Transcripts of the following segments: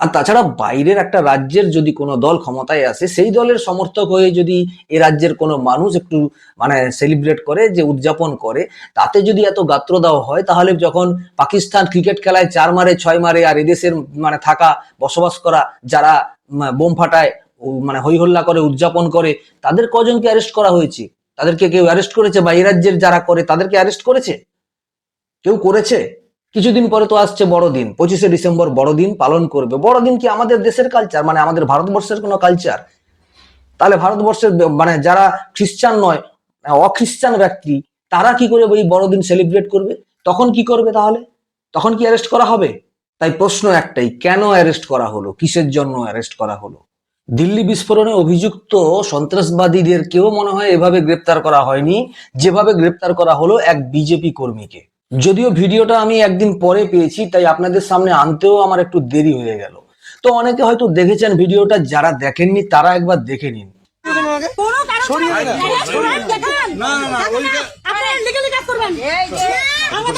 আর তাছাড়া বাইরের একটা রাজ্যের যদি কোনো দল ক্ষমতায় আসে, সেই দলের সমর্থক হয়ে যদি এ রাজ্যের কোনো মানুষ একটু মানে সেলিব্রেট করে, যে উদযাপন করে, তাতে যদি এত গাত্র দেওয়া হয়, তাহলে যখন পাকিস্তান ক্রিকেট খেলায় চার মারে, ছয় মারে, আর এদেশের মানে থাকা, বসবাস করা যারা বোম ফাটায় মানে হই হল্লা করে, উদযাপন করে, তাদের কজনকে অ্যারেস্ট করা হয়েছে? তাদেরকে কেউ অ্যারেস্ট করেছে? বা এই রাজ্যের যারা করে, তাদেরকে অ্যারেস্ট করেছে? কেউ করেছে? কিছুদিন পরে তো আসছে বড়দিন, পঁচিশে ডিসেম্বর বড়দিন পালন করবে। বড়দিন কি আমাদের দেশের কালচার মানে আমাদের ভারতবর্ষের কোনো কালচার তাহলে ভারতবর্ষের মানে যারা খ্রিস্টান নয় অখ্রিস্টান ব্যক্তি, তারা কি করে ওই বড়দিন সেলিব্রেট করবে? তখন কি করবে তাহলে? তখন কি অ্যারেস্ট করা হবে? তাই প্রশ্ন একটাই, কেন অ্যারেস্ট করা হলো? কিসের জন্য অ্যারেস্ট করা হলো? দিল্লি বিস্ফোরণে অভিযুক্ত সন্ত্রাসবাদীদের কেউ মনে হয় এভাবে গ্রেপ্তার করা হয়নি। যেভাবে গ্রেপ্তার করা হলো এক বিজেপি কর্মীকে। যদিও ভিডিওটা আমি একদিন পরে পেয়েছি তাই আপনাদের সামনে আনতেও আমার একটু দেরি হয়ে গেল। তো অনেকে হয়তো দেখেছেন ভিডিওটা যারা দেখেননি তারা একবার দেখে নিন। আমরা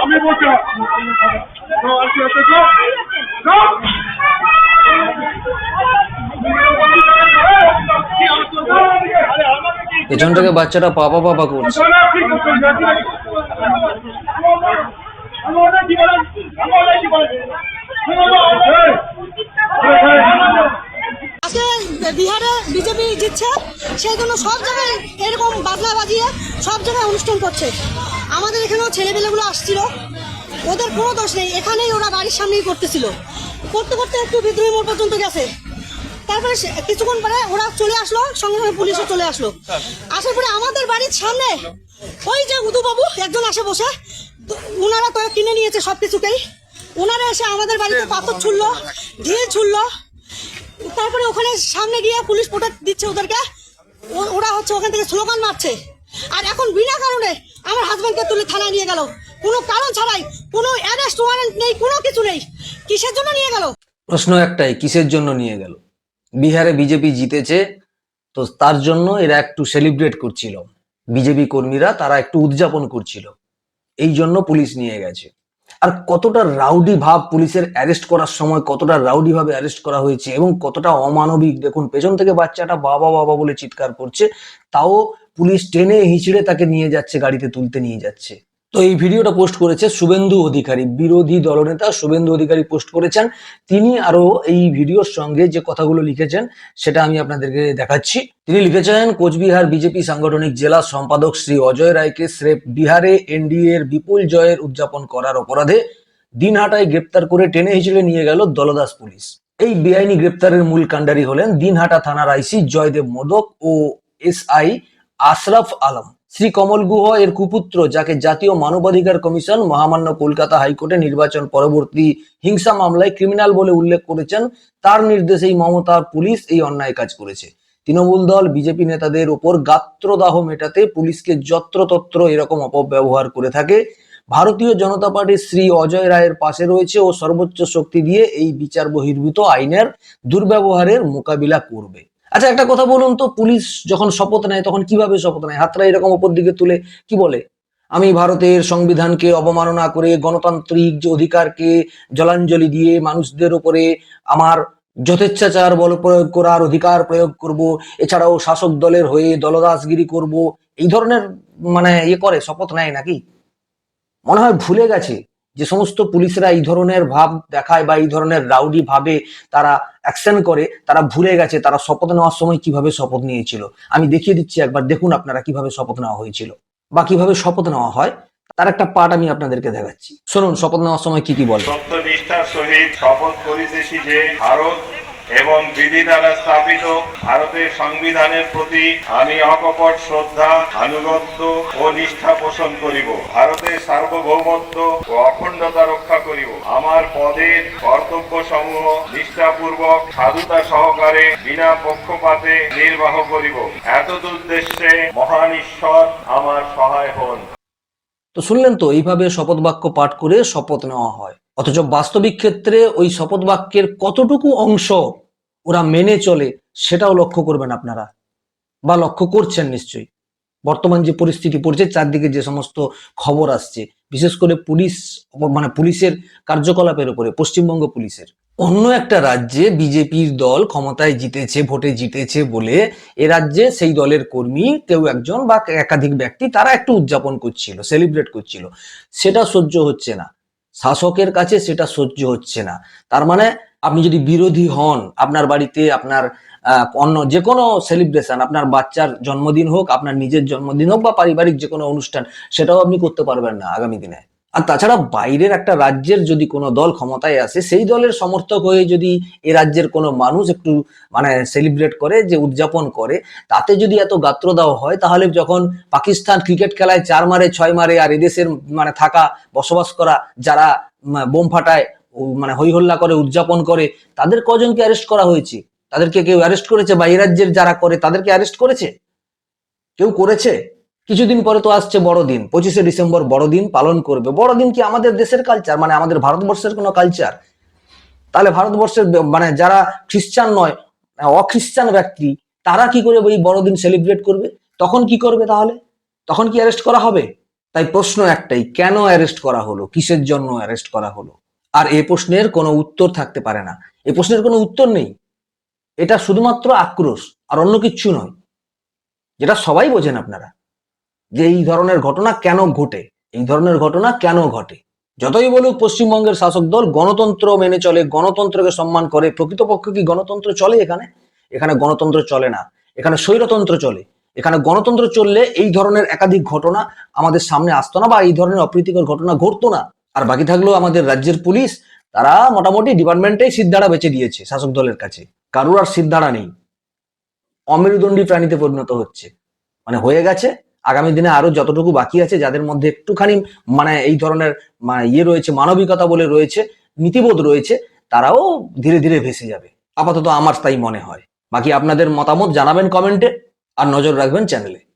Amin bote. Amin bote. পেছন থেকে বাচ্চাটা পাপা পাপা করছে। বিহারে বিজেপি জিতছে সেই জন্য সব জায়গায় এরকম বাজনা বাজিয়ে সব জায়গায় অনুষ্ঠান করছে। আমাদের এখানেও ছেলেপেলেগুলো আসছিল, ওদের কোনো দোষ নেই, এখানেই ওরা বাড়ির সামনেই করতেছিল। করতে করতে একটু বিদ্রোহী মোড় পর্যন্ত গেছে। তারপরে সে- কিছুক্ষণ পরে ওরা চলে আসলো সঙ্গে সঙ্গে পুলিশও চলে আসলো। আসার পরে আমাদের বাড়ির সামনে ওই যে উদু বাবু একজন আসে বসে। তো উনারা তো কিনে নিয়েছে সব কিছুকেই ওনারা এসে আমাদের বাড়িতে পাথর ছুড়লো ঢিল ছুড়লো। তারপরে ওখানে সামনে গিয়ে পুলিশ প্রোটেক্ট দিচ্ছে ওদেরকে। ও- ওরা হচ্ছে ওখান থেকে স্লোগান মারছে। আর এখন বিনা কারণে আমার হাজব্যান্ডকে তুলে থানায় নিয়ে গেল। কোনো কারণ ছাড়াই কোনো অ্যারেস্ট ওয়ারেন্ট নেই কোনো কিছু নেই। কিসের জন্য নিয়ে গেল? প্রশ্ন একটাই কিসের জন্য নিয়ে গেল? বিহারে বিজেপি জিতেছে, তো তার জন্য এরা একটু সেলিব্রেট করছিল। বিজেপি কর্মীরা তারা একটু উদযাপন করছিল। এই জন্য পুলিশ নিয়ে গেছে। আর কতটা রাউডি ভাব পুলিশের অ্যারেস্ট করার সময়, কতটা রাউডি ভাবে অ্যারেস্ট করা হয়েছে এবং কতটা অমানবিক, দেখুন, পেছন থেকে বাচ্চাটা বাবা বাবা বলে চিৎকার করছে, তাও পুলিশ টেনে হিঁচড়ে তাকে নিয়ে যাচ্ছে, গাড়িতে তুলতে নিয়ে যাচ্ছে। তো এই ভিডিওটা পোস্ট করেছে শুভেন্দু অধিকারী, বিরোধী দলনেতা শুভেন্দু অধিকারী পোস্ট করেছেন। তিনি আরও এই ভিডিওর সঙ্গে যে কথাগুলো লিখেছেন, সেটা আমি আপনাদেরকে দেখাচ্ছি। তিনি লিখেছেন, কোচবিহার বিজেপি সাংগঠনিক জেলা সম্পাদক শ্রী অজয় রায়কে স্রেফ বিহারে এনডিএ এর বিপুল জয়ের উদযাপন করার অপরাধে দিনহাটায় গ্রেপ্তার করে টেনে হিচড়ে নিয়ে গেল দলদাস পুলিশ। এই বেআইনি গ্রেপ্তারের মূল কাণ্ডারি হলেন দিনহাটা থানার আইসি জয়দেব মোদক ও এসআই আশরাফ আলম। শ্রী কমল গুহ এর কুপুত্র, যাকে জাতীয় মানবাধিকার কমিশন মহামান্য কলকাতা হাইকোর্টে নির্বাচন পরবর্তী হিংসা মামলায় ক্রিমিনাল বলে উল্লেখ করেছেন, তার নির্দেশেই মমতার পুলিশ এই অন্যায় কাজ করেছে। তৃণমূল দল, বিজেপি নেতাদের ওপর গাত্রদাহ মেটাতে পুলিশকে যত্রতত্র এরকম অপব্যবহার করে থাকে। ভারতীয় জনতা পার্টির শ্রী অজয় রায়ের পাশে রয়েছে ও সর্বোচ্চ শক্তি দিয়ে এই বিচার বহির্ভূত আইনের দুর্ব্যবহারের মোকাবিলা করবে। আচ্ছা একটা কথা বলুন তো, পুলিশ যখন শপথ নেয়, তখন কীভাবে শপথ নেয়? হাতটা এরকম ওপর দিকে তুলে কি বলে? আমি ভারতের সংবিধানকে অবমাননা করে, গণতান্ত্রিক যে অধিকারকে জলাঞ্জলি দিয়ে মানুষদের উপরে আমার যথেচ্ছাচার বল প্রয়োগ করার অধিকার প্রয়োগ করব, এছাড়াও শাসক দলের হয়ে দলদাসগিরি করব, এই ধরনের মানে ইয়ে করে, শপথ নেয় নাকি? মনে হয় ভুলে গেছে। যে সমস্ত পুলিশরা এই ধরনের ভাব দেখায় বা এই ধরনের রাউডি ভাবে তারা অ্যাকশন করে, তারা ভুলে গেছে, তারা শপথ নেওয়ার সময় কীভাবে শপথ নিয়েছিল। আমি দেখিয়ে দিচ্ছি একবার, দেখুন আপনারা কীভাবে শপথ নেওয়া হয়েছিল বা কীভাবে শপথ নেওয়া হয়। তার একটা পার্ট আমি আপনাদেরকে দেখাচ্ছি। শুনুন, শপথ নেওয়ার সময় কি কি বলে? সত্যনিষ্ঠার সহিত শপথ করিতেছি যে, ভারত এবং বিধি দ্বারা স্থাপিত ভারতের সংবিধানের প্রতি আমি অকপট শ্রদ্ধা, আনুগত্য ও নিষ্ঠা পোষণ করিব। ভারতের সার্বভৌমত্ব ও অখণ্ডতা রক্ষা করিব। আমার পদের কর্তব্য সমূহ নিষ্ঠাপূর্বক সাধুতা সহকারে বিনা পক্ষপাতে নির্বাহ করিব। এতদুদ্দেশ্যে মহান ঈশ্বর আমার সহায় হন। তো শুনলেন তো, এইভাবে শপথ বাক্য পাঠ করে শপথ নেওয়া হয়। অথচ বাস্তবিক ক্ষেত্রে ওই শপথ বাক্যের কতটুকু অংশ ওরা মেনে চলে সেটাও লক্ষ্য করবেন আপনারা। বা লক্ষ্য করছেন নিশ্চয়ই। বর্তমান যে পরিস্থিতি পড়ছে, চারদিকে যে সমস্ত খবর আসছে, বিশেষ করে পুলিশ মানে পুলিশের কার্যকলাপের উপরে, পশ্চিমবঙ্গ পুলিশের। অন্য একটা রাজ্যে বিজেপির দল ক্ষমতায় জিতেছে, ভোটে জিতেছে বলে এ রাজ্যে সেই দলের কর্মী কেউ একজন বা একাধিক ব্যক্তি, তারা একটু উদযাপন করছিল, সেলিব্রেট করছিল। সেটা সহ্য হচ্ছে না। শাসকের কাছে সেটা সহ্য হচ্ছে না। তার মানে আপনি যদি বিরোধী হন, আপনার বাড়িতে আপনার অন্য যে কোনো সেলিব্রেশন আপনার বাচ্চার জন্মদিন হোক, আপনার নিজের জন্মদিন হোক বা পারিবারিক যে কোনো অনুষ্ঠান, সেটাও আপনি করতে পারবেন না আগামী দিনে। আর তাছাড়া বাইরের একটা রাজ্যের যদি কোনো দল ক্ষমতায় আসে, সেই দলের সমর্থক হয়ে যদি এ রাজ্যের কোনো মানুষ একটু মানে সেলিব্রেট করে, যে উদযাপন করে, তাতে যদি এত গাত্র দেওয়া হয়, তাহলে যখন পাকিস্তান ক্রিকেট খেলায় চার মারে, ছয় মারে, আর এদেশের মানে থাকা, বসবাস করা যারা বোম ফাটায় মানে হই হল্লা করে, উদযাপন করে, তাদের কজনকে অ্যারেস্ট করা হয়েছে? তাদেরকে কেউ অ্যারেস্ট করেছে? বা এই রাজ্যের যারা করে, তাদেরকে অ্যারেস্ট করেছে? কেউ করেছে? কিছুদিন পরে তো আসছে বড়দিন, পঁচিশে ডিসেম্বর বড়দিন পালন করবে। বড়দিন কি আমাদের দেশের কালচার মানে আমাদের ভারতবর্ষের কোনো কালচার তাহলে ভারতবর্ষের মানে যারা খ্রিস্টান নয় অখ্রিস্টান ব্যক্তি, তারা কি করে ওই বড়দিন সেলিব্রেট করবে? তখন কি করবে তাহলে? তখন কি অ্যারেস্ট করা হবে? তাই প্রশ্ন একটাই, কেন অ্যারেস্ট করা হলো? কিসের জন্য অ্যারেস্ট করা হলো? আর এ প্রশ্নের কোনো উত্তর থাকতে পারে না। এ প্রশ্নের কোনো উত্তর নেই। এটা শুধুমাত্র আক্রোশ, আর অন্য কিচ্ছু নয়। যেটা সবাই বোঝেন আপনারা। যে এই ধরনের ঘটনা কেন ঘটে? এই ধরনের ঘটনা কেন ঘটে? যতই বলুক পশ্চিমবঙ্গের শাসক দল গণতন্ত্র মেনে চলে, গণতন্ত্রকে সম্মান করে, প্রকৃতপক্ষে কি গণতন্ত্র চলে এখানে? এখানে গণতন্ত্র চলে না। এখানে স্বৈরতন্ত্র চলে। এখানে গণতন্ত্র চললে এই ধরনের একাধিক ঘটনা আমাদের সামনে আসতো না বা এই ধরনের অপ্রীতিকর ঘটনা ঘটতো না। আর বাকি থাকল আমাদের রাজ্যের পুলিশ, তারা মোটামুটি ডিপার্টমেন্টেই সিদ্ধারা বেঁচে দিয়েছে শাসক দলের কাছে। কারুর আর সিদ্ধারা নেই। অমেরুদণ্ডী প্রাণীতে পরিণত হচ্ছে। মানে হয়ে গেছে। আগামী দিনে আরও যতটুকু বাকি আছে, যাদের মধ্যে একটুখানি মানে এই ধরনের মানে ইয়ে রয়েছে, মানবিকতা বলে রয়েছে, নীতিবোধ রয়েছে, তারাও ধীরে ধীরে ভেসে যাবে। আপাতত আমার তাই মনে হয়। বাকি আপনাদের মতামত জানাবেন কমেন্টে, আর নজর রাখবেন চ্যানেলে।